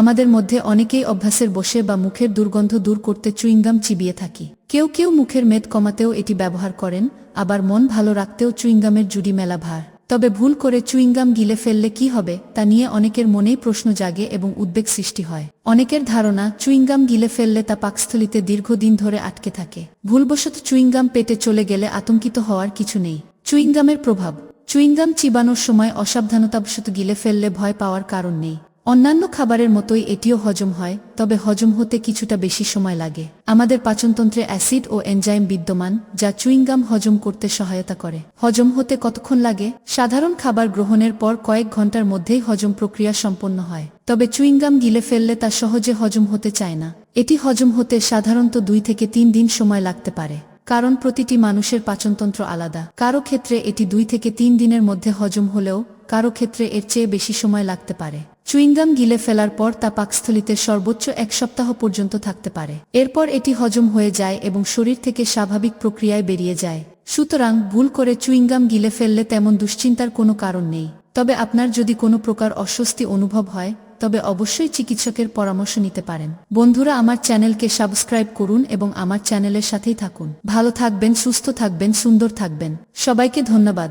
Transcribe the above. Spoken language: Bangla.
আমাদের মধ্যে অনেকেই অভ্যাসের বসে বা মুখের দুর্গন্ধ দূর করতে চুইংগাম চিবিয়ে থাকি। কেউ কেউ মুখের মেদ কমাতেও এটি ব্যবহার করেন, আবার মন ভালো রাখতেও চুইংগামের জুড়ি মেলা ভার। তবে ভুল করে চুইংগাম গিলে ফেললে কি হবে, তা নিয়ে অনেকের মনেই প্রশ্ন জাগে এবং উদ্বেগ সৃষ্টি হয়। অনেকের ধারণা, চুইংগাম গিলে ফেললে তা পাকস্থলিতে দীর্ঘদিন ধরে আটকে থাকে। ভুলবশত চুইংগাম পেটে চলে গেলে আতঙ্কিত হওয়ার কিছু নেই। চুইংগামের প্রভাব, চুইংগাম চিবানোর সময় অসাবধানতাবশত গিলে ফেললে ভয় পাওয়ার কারণ নেই। অন্যান্য খাবারের মতোই এটিও হজম হয়, তবে হজম হতে কিছুটা বেশি সময় লাগে। আমাদের পাচনতন্ত্রে অ্যাসিড ও এনজাইম বিদ্যমান, যা চুইংগাম হজম করতে সহায়তা করে। হজম হতে কতক্ষণ লাগে? সাধারণ খাবার গ্রহণের পর কয়েক ঘণ্টার মধ্যেই হজম প্রক্রিয়া সম্পন্ন হয়, তবে চুইংগাম গিলে ফেললে তা সহজে হজম হতে চায় না। এটি হজম হতে সাধারণত দুই থেকে তিন দিন সময় লাগতে পারে, কারণ প্রতিটি মানুষের পাচনতন্ত্র আলাদা। কারও ক্ষেত্রে এটি দুই থেকে তিন দিনের মধ্যে হজম হলেও, কারও ক্ষেত্রে এর চেয়ে বেশি সময় লাগতে পারে। চুইংগাম গিলে ফেলার পর তা পাকস্থলিতে সর্বোচ্চ এক সপ্তাহ পর্যন্ত থাকতে পারে। এরপর এটি হজম হয়ে যায় এবং শরীর থেকে স্বাভাবিক প্রক্রিয়ায় বেরিয়ে যায়। সুতরাং ভুল করে চুইংগাম গিলে ফেললে তেমন দুশ্চিন্তার কোনো কারণ নেই। তবে আপনার যদি কোনো প্রকার অস্বস্তি অনুভব হয়, তবে অবশ্যই চিকিৎসকের পরামর্শ নিতে পারেন। বন্ধুরা, আমার চ্যানেলকে সাবস্ক্রাইব করুন এবং আমার চ্যানেলের সাথেই থাকুন। ভালো থাকবেন, সুস্থ থাকবেন, সুন্দর থাকবেন। সবাইকে ধন্যবাদ।